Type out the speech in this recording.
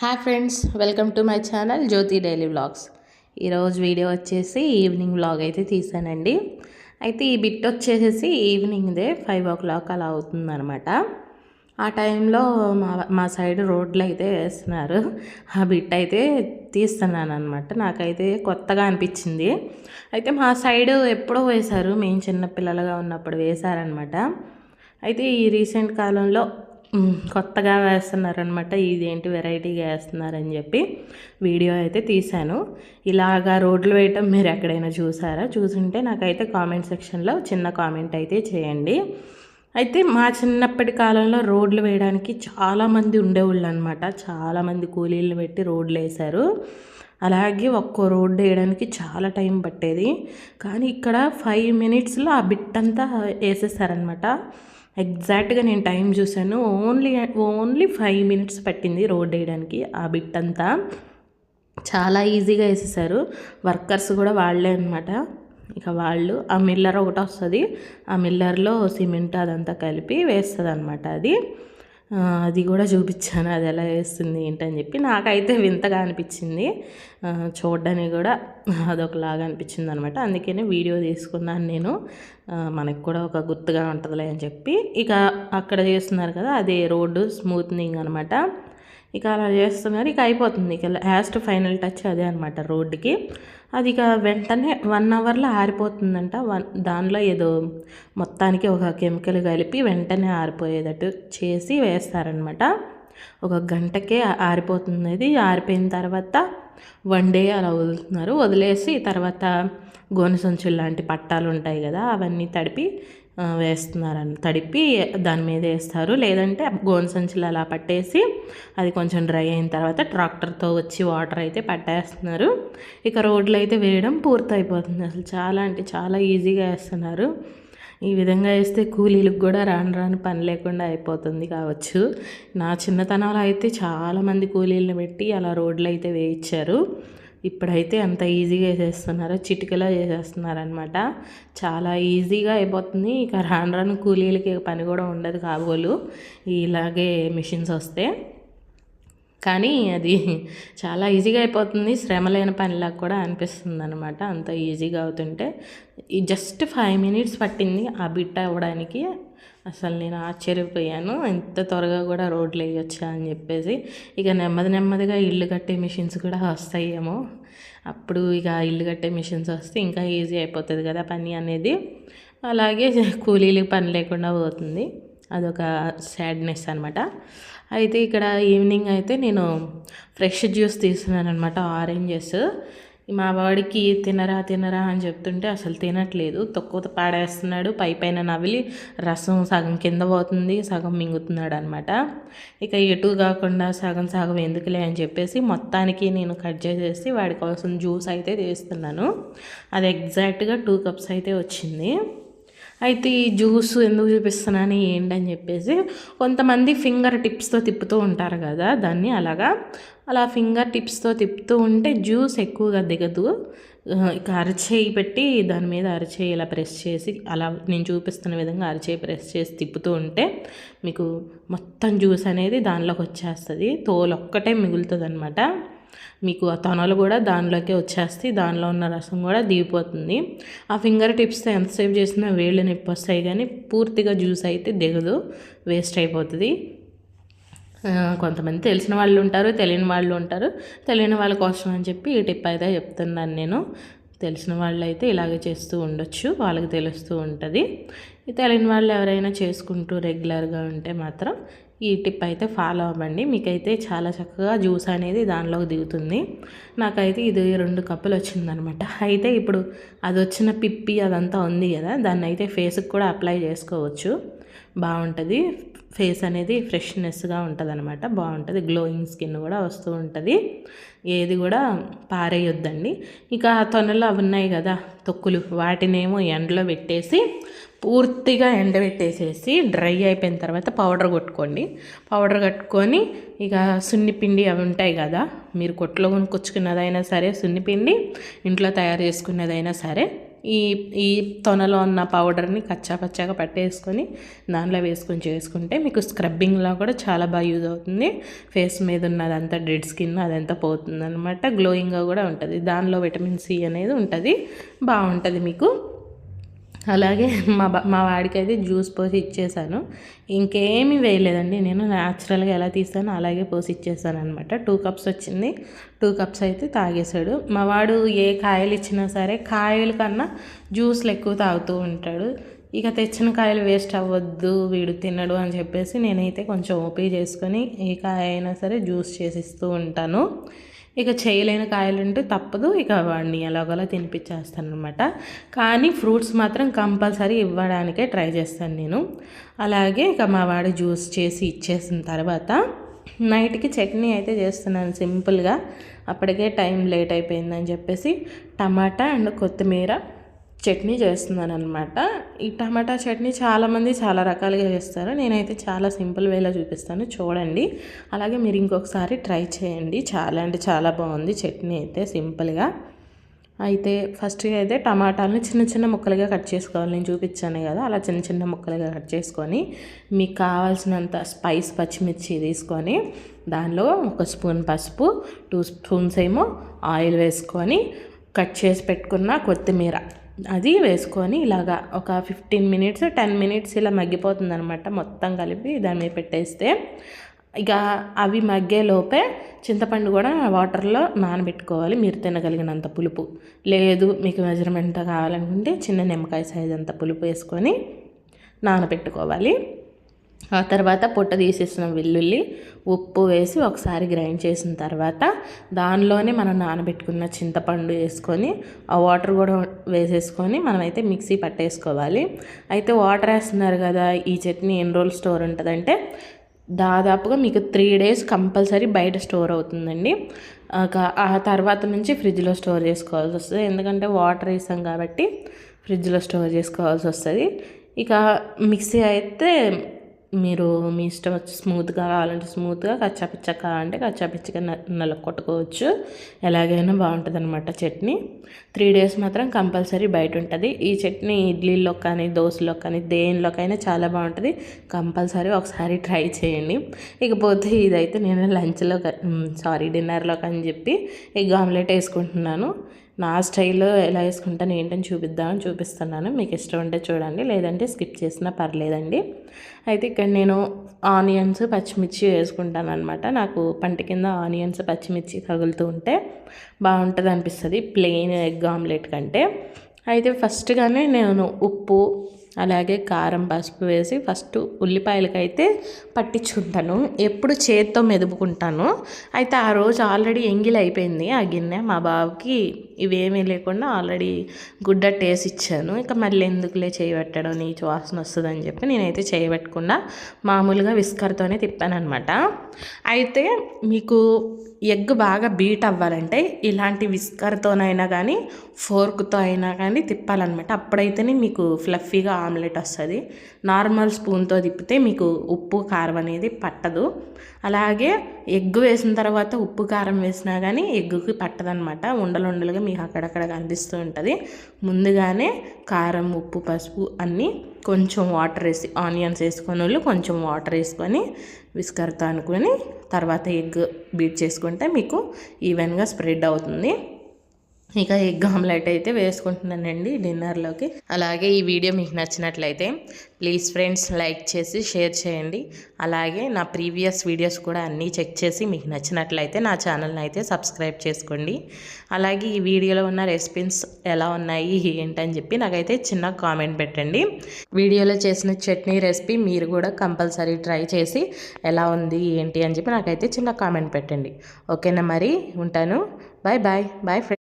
Hi friends welcome to my channel Jyothi daily vlogs ఈరోజు video వచ్చేసి evening vlog అయితే తీసానండి. అయితే ఈ బిట్ వచ్చేసి ఈవినింగ్దే ఫైవ్ ఓ క్లాక్ అలా అవుతుందనమాట ఆ టైంలో మా మా సైడ్ రోడ్లు అయితే వేస్తున్నారు. ఆ బిట్ అయితే తీస్తున్నాను అనమాట నాకైతే కొత్తగా అనిపించింది. అయితే మా సైడ్ ఎప్పుడో వేశారు. మేము చిన్నపిల్లలుగా ఉన్నప్పుడు వేశారనమాట అయితే ఈ రీసెంట్ కాలంలో కొత్తగా వేస్తున్నారనమాట ఇదేంటి వెరైటీగా వేస్తున్నారని చెప్పి వీడియో అయితే తీశాను. ఇలాగా రోడ్లు వేయటం మీరు ఎక్కడైనా చూసారా? చూసుంటే నాకైతే కామెంట్ సెక్షన్లో చిన్న కామెంట్ అయితే చేయండి. అయితే మా చిన్నప్పటి కాలంలో రోడ్లు వేయడానికి చాలామంది ఉండేవాళ్ళు అనమాట చాలామంది కూలీలు పెట్టి రోడ్లు వేశారు. అలాగే ఒక్కో రోడ్డు వేయడానికి చాలా టైం పట్టేది. కానీ ఇక్కడ ఫైవ్ మినిట్స్లో ఆ బిట్ అంతా వేసేసారనమాట ఎగ్జాక్ట్గా నేను టైం చూశాను. ఓన్లీ ఓన్లీ ఫైవ్ మినిట్స్ పట్టింది రోడ్ వేయడానికి ఆ బిట్ అంతా. చాలా ఈజీగా వేసేసారు. వర్కర్స్ కూడా వాళ్ళే అనమాట ఇక వాళ్ళు ఆ మిల్లర్ ఒకటి వస్తుంది. ఆ మిల్లర్లో సిమెంట్ అదంతా కలిపి వేస్తుంది అనమాట అది. అది కూడా చూపించాను. అది ఎలా వేస్తుంది ఏంటని చెప్పి నాకైతే వింతగా అనిపించింది. చూడడానికి కూడా అదొకలాగా అనిపించింది అనమాట అందుకనే వీడియో తీసుకున్నాను నేను. మనకు కూడా ఒక గుర్తుగా ఉంటుందిలే అని చెప్పి. ఇక అక్కడ చేస్తున్నారు కదా అదే రోడ్డు స్మూత్నింగ్ అనమాట ఇక అలా చేస్తున్నారు. ఇక అయిపోతుంది. ఇక లాస్ట్ ఫైనల్ టచ్ అదే అనమాట రోడ్డుకి. అది ఇక వెంటనే వన్ అవర్లో ఆరిపోతుందంట. వన్ దానిలో ఏదో మొత్తానికి ఒక కెమికల్ కలిపి వెంటనే ఆరిపోయేటట్టు చేసి వేస్తారనమాట ఒక గంటకే ఆరిపోతుంది అది ఆరిపోయిన తర్వాత వన్ డే అలా వదులుతున్నారు. వదిలేసి తర్వాత గోనె సంచులు లాంటి పట్టాలు ఉంటాయి కదా అవన్నీ తడిపి వేస్తున్నారని తడిపి దాని మీద వేస్తారు. లేదంటే గోను సంచులు అలా పట్టేసి అది కొంచెం డ్రై అయిన తర్వాత ట్రాక్టర్తో వచ్చి వాటర్ అయితే పట్టేస్తున్నారు. ఇక రోడ్లు అయితే వేయడం పూర్తయిపోతుంది. అసలు చాలా అంటే చాలా ఈజీగా వేస్తున్నారు. ఈ విధంగా వేస్తే కూలీలకు కూడా రాను రాను పని లేకుండా అయిపోతుంది కావచ్చు. నా చిన్నతనంలో అయితే చాలామంది కూలీలను పెట్టి అలా రోడ్లు అయితే వేయించారు. ఇప్పుడైతే అంత ఈజీగా చేస్తున్నారో చిటికలా చేసేస్తున్నారనమాట చాలా ఈజీగా అయిపోతుంది. ఇక రాను రాను కూలీలకి పని కూడా ఉండదు కాబోలు. ఇలాగే మిషన్స్ వస్తే. కానీ అది చాలా ఈజీగా అయిపోతుంది. శ్రమ లేని పనిలాగా కూడా అనిపిస్తుంది అనమాట అంత ఈజీగా అవుతుంటే. జస్ట్ ఫైవ్ మినిట్స్ పట్టింది ఆ బిట్ అవ్వడానికి. అసలు నేను ఆశ్చర్యపోయాను. ఎంత త్వరగా కూడా రోడ్లు వేయొచ్చా అని చెప్పేసి. ఇక నెమ్మది నెమ్మదిగా ఇల్లు కట్టే మిషన్స్ కూడా వస్తాయేమో. అప్పుడు ఇక ఇల్లు కట్టే మిషన్స్ వస్తే ఇంకా ఈజీ అయిపోతుంది కదా పని అనేది. అలాగే కూలీలకు పని లేకుండా పోతుంది. అదొక సాడ్నెస్ అనమాట అయితే ఇక్కడ ఈవినింగ్ అయితే నేను ఫ్రెష్ జ్యూస్ తీస్తున్నాను అనమాట ఆరెంజెస్. మా వాడికి తినరా తినరా అని చెప్తుంటే అసలు తినట్లేదు. తక్కువ పాడేస్తున్నాడు. పై పైన నవిలి రసం సగం కింద పోతుంది సగం మింగుతున్నాడు అనమాట ఇక ఎటు కాకుండా సగం సగం ఎందుకులే అని చెప్పేసి మొత్తానికి నేను కట్ చేసేసి వాడి కోసం జ్యూస్ అయితే తీస్తున్నాను. అది ఎగ్జాక్ట్గా టూ కప్స్ అయితే వచ్చింది. అయితే ఈ జ్యూస్ ఎందుకు చూపిస్తున్నాను ఏంటని చెప్పేసి కొంతమంది ఫింగర్ టిప్స్తో తిప్పుతూ ఉంటారు కదా దాన్ని అలాగా. అలా ఫింగర్ టిప్స్తో తిప్పుతూ ఉంటే జ్యూస్ ఎక్కువగా దిగదు. ఇక అరచేయి పెట్టి దాని మీద అరచేయి ఇలా ప్రెస్ చేసి అలా నేను చూపిస్తున్న విధంగా అరచేయి ప్రెస్ చేసి తిప్పుతూ ఉంటే మీకు మొత్తం జ్యూస్ అనేది దానిలోకి వచ్చేస్తుంది. తోలు ఒక్కటే మిగులుతుంది అనమాట మీకు ఆ తొనలు కూడా దానిలోకే వచ్చేస్తాయి దానిలో ఉన్న రసం కూడా దిగిపోతుంది. ఆ ఫింగర్ టిప్స్తో ఎంతసేపు చేసినా వేళ్ళు నొప్పి వస్తాయి కానీ పూర్తిగా జ్యూస్ అయితే దిగదు వేస్ట్ అయిపోతుంది. కొంతమంది తెలిసిన వాళ్ళు ఉంటారు తెలియని వాళ్ళు ఉంటారు. తెలియని వాళ్ళ కోసం అని చెప్పి ఈ టిప్ అయితే చెప్తున్నాను నేను. తెలిసిన వాళ్ళు అయితే ఇలాగే చేస్తూ ఉండొచ్చు వాళ్ళకి తెలుస్తూ ఉంటుంది. తెలియని వాళ్ళు ఎవరైనా చేసుకుంటూ రెగ్యులర్గా ఉంటే మాత్రం ఈ టిప్ అయితే ఫాలో అవ్వండి. మీకైతే చాలా చక్కగా జ్యూస్ అనేది దానిలోకి దిగుతుంది. నాకైతే ఇది రెండు కప్పులు వచ్చిందనమాట. అయితే ఇప్పుడు అది వచ్చిన పిప్పి అదంతా ఉంది కదా దాన్ని అయితే ఫేస్కి కూడా అప్లై చేసుకోవచ్చు. బాగుంటుంది ఫేస్ అనేది ఫ్రెష్నెస్గా ఉంటుంది అనమాట బాగుంటుంది గ్లోయింగ్ స్కిన్ కూడా వస్తూ ఉంటుంది. ఏది కూడా పారేయొద్దండి. ఇక తొనలు అవి ఉన్నాయి కదా తొక్కులు. వాటినేమో ఎండలో పెట్టేసి పూర్తిగా ఎండబెట్టేసేసి డ్రై అయిపోయిన తర్వాత పౌడర్ కొట్టుకోండి. పౌడర్ కట్టుకొని ఇక సున్నిపిండి అవి ఉంటాయి కదా మీరు కొట్లో కొనుక్కొచ్చుకున్నదైనా సరే సున్నిపిండి ఇంట్లో తయారు చేసుకున్నదైనా సరే ఈ ఈ తొనలో ఉన్న పౌడర్ని కచ్చా పచ్చాగా పట్టేసుకొని దానిలో వేసుకొని చేసుకుంటే మీకు స్క్రబ్బింగ్లో కూడా చాలా బాగా యూజ్ అవుతుంది. ఫేస్ మీద ఉన్నదంతా డెడ్ స్కిన్ అదంతా పోతుంది అనమాట గ్లోయింగ్గా కూడా ఉంటుంది. దానిలో విటమిన్ సి అనేది ఉంటుంది. బాగుంటుంది మీకు. అలాగే మా మా వాడికైతే అయితే జ్యూస్ పోసి ఇచ్చేసాను ఇంకేమీ వేయలేదండి. నేను న్యాచురల్గా ఎలా తీసానో అలాగే పోసి ఇచ్చేసాను అనమాట టూ కప్స్ వచ్చింది. టూ కప్స్ అయితే తాగేశాడు. మా వాడు ఏ కాయలు ఇచ్చినా సరే కాయల కన్నా జ్యూస్లు ఎక్కువ తాగుతూ ఉంటాడు. ఇక తెచ్చిన కాయలు వేస్ట్ అవ్వద్దు వీడు తినడు అని చెప్పేసి నేనైతే కొంచెం ఓపీ చేసుకొని ఏ కాయ అయినా సరే జ్యూస్ చేసిస్తూ ఉంటాను. ఇక చేయలేని కాయలుంటే తప్పదు. ఇక వాడిని ఎలాగోలా తినిపించేస్తాను అనమాట కానీ ఫ్రూట్స్ మాత్రం కంపల్సరీ ఇవ్వడానికే ట్రై చేస్తాను నేను. అలాగే ఇక మా వాడు జ్యూస్ చేసి ఇచ్చేసిన తర్వాత నైట్కి చట్నీ అయితే చేస్తున్నాను సింపుల్గా. అప్పటికే టైం లేట్ అయిపోయిందని చెప్పేసి టమాటా అండ్ కొత్తిమీర చట్నీ చేస్తున్నాను అనమాట ఈ టమాటా చట్నీ చాలామంది చాలా రకాలుగా చేస్తారు. నేనైతే చాలా సింపుల్ వేలో చూపిస్తాను. చూడండి. అలాగే మీరు ఇంకొకసారి ట్రై చేయండి. చాలా అంటే చాలా బాగుంది చట్నీ అయితే సింపుల్గా. అయితే ఫస్ట్గా అయితే టమాటాలను చిన్న చిన్న ముక్కలుగా కట్ చేసుకోవాలి. నేను చూపించాను కదా. అలా చిన్న చిన్న ముక్కలుగా కట్ చేసుకొని మీకు కావాల్సినంత స్పైస్ పచ్చిమిర్చి తీసుకొని దానిలో ఒక స్పూన్ పసుపు టూ స్పూన్స్ ఏమో ఆయిల్ వేసుకొని కట్ చేసి పెట్టుకున్న కొత్తిమీర. అది వేసుకొని ఇలాగా ఒక ఫిఫ్టీన్ మినిట్స్ టెన్ మినిట్స్ ఇలా మగ్గిపోతుంది అనమాట మొత్తం కలిపి దాని మీద పెట్టేస్తే ఇక అవి మగ్గేలోపే చింతపండు కూడా వాటర్లో నానబెట్టుకోవాలి. మీరు తినగలిగినంత పులుపు. లేదు మీకు మెజర్మెంట్ కావాలనుకుంటే చిన్న నిమ్మకాయ సైజ్ అంత పులుపు వేసుకొని నానబెట్టుకోవాలి. ఆ తర్వాత పొట్ట తీసేసిన వెల్లుల్లి ఉప్పు వేసి ఒకసారి గ్రైండ్ చేసిన తర్వాత దానిలోనే మనం నానబెట్టుకున్న చింతపండు వేసుకొని ఆ వాటర్ కూడా వేసేసుకొని మనమైతే మిక్సీ పట్టేసుకోవాలి. అయితే వాటర్ వేస్తున్నారు కదా ఈ చట్నీ ఎన్ని రోజులు స్టోర్ ఉంటుందంటే దాదాపుగా మీకు త్రీ డేస్ కంపల్సరీ బయట స్టోర్ అవుతుందండి. ఆ తర్వాత నుంచి ఫ్రిడ్జ్లో స్టోర్ చేసుకోవాల్సి వస్తుంది. ఎందుకంటే వాటర్ వేసాం కాబట్టి ఫ్రిడ్జ్లో స్టోర్ చేసుకోవాల్సి వస్తుంది. ఇక మిక్సీ అయితే మీరు మీ ఇష్టం వచ్చి స్మూత్గా కావాలంటే స్మూత్గా కచ్చాపిచ్చ కావాలంటే కచ్చాపిచ్చగా నల్ల కొట్టుకోవచ్చు ఎలాగైనా బాగుంటుంది అనమాట చట్నీ. త్రీ డేస్ మాత్రం కంపల్సరీ బయట ఉంటుంది ఈ చట్నీ ఇడ్లీలో కానీ దోశలో కానీ దేనిలోకైనా చాలా బాగుంటుంది. కంపల్సరీ ఒకసారి ట్రై చేయండి. ఇకపోతే ఇదైతే నేను లంచ్లో సారీ డిన్నర్లో అని చెప్పి ఎగ్ ఆమ్లెట్ వేసుకుంటున్నాను. నా స్టైల్లో ఎలా వేసుకుంటాను ఏంటని చూపిద్దామని చూపిస్తున్నాను. మీకు ఇష్టం ఉంటే చూడండి లేదంటే స్కిప్ చేసినా పర్లేదండి. అయితే ఇక్కడ నేను ఆనియన్స్ పచ్చిమిర్చి వేసుకుంటాను అనమాట నాకు పంట కింద ఆనియన్స్ పచ్చిమిర్చి తగులుతూ ఉంటే బాగుంటుంది అనిపిస్తుంది ప్లెయిన్ ఎగ్ ఆమ్లెట్ కంటే. అయితే ఫస్ట్గానే నేను ఉప్పు అలాగే కారం పసుపు వేసి ఫస్ట్ ఉల్లిపాయలకైతే పట్టించుకుంటాను ఎప్పుడు చేత్తో మెదుపుకుంటాను. అయితే ఆ రోజు ఆల్రెడీ ఎంగిల్ అయిపోయింది ఆ గిన్నె. మా బాబుకి ఇవేమీ లేకుండా ఆల్రెడీ గుడ్డ టేస్ట్ ఇచ్చాను. ఇక మళ్ళీ ఎందుకులే చేయబెట్టడం నీ వాసన వస్తుందని చెప్పి నేనైతే చేయబెట్టకుండా మామూలుగా విస్కర్తోనే తిప్పాను అనమాట అయితే మీకు ఎగ్ బాగా బీట్ అవ్వాలంటే ఇలాంటి విస్కర్తోనైనా కానీ ఫోర్క్తో అయినా కానీ తిప్పాలన్నమాట. అప్పుడైతేనే మీకు ఫ్లఫీగా ఆమ్లెట్ వస్తుంది. నార్మల్ స్పూన్తో తిప్పితే మీకు ఉప్పు కారం అనేది పట్టదు. అలాగే ఎగ్ వేసిన తర్వాత ఉప్పు కారం వేసినా కానీ ఎగ్గుకి పట్టదనమాట ఉండలు ఉండలుగా మీకు అక్కడక్కడ కనిపిస్తూ ఉంటుంది. ముందుగానే కారం ఉప్పు పసుపు అన్నీ కొంచెం వాటర్ వేసి ఆనియన్స్ వేసుకొని వాళ్ళు కొంచెం వాటర్ వేసుకొని విస్కర్తో అనుకొని తర్వాత ఎగ్ బీట్ చేసుకుంటే మీకు ఈవెన్గా స్ప్రెడ్ అవుతుంది. ఇక ఎగ్ ఆమ్లెట్ అయితే వేసుకుంటున్నానండి డిన్నర్లోకి. అలాగే ఈ వీడియో మీకు నచ్చినట్లయితే ప్లీజ్ ఫ్రెండ్స్ లైక్ చేసి షేర్ చేయండి. అలాగే నా ప్రీవియస్ వీడియోస్ కూడా అన్నీ చెక్ చేసి మీకు నచ్చినట్లయితే నా ఛానల్ని అయితే సబ్స్క్రైబ్ చేసుకోండి. అలాగే ఈ వీడియోలో ఉన్న రెసిపీస్ ఎలా ఉన్నాయి ఏంటని చెప్పి నాకైతే చిన్న కామెంట్ పెట్టండి. వీడియోలో చేసిన చట్నీ రెసిపీ మీరు కూడా కంపల్సరీ ట్రై చేసి ఎలా ఉంది ఏంటి అని చెప్పి నాకైతే చిన్న కామెంట్ పెట్టండి. ఓకేనా మరి? ఉంటాను. Bye bye. Bye friends.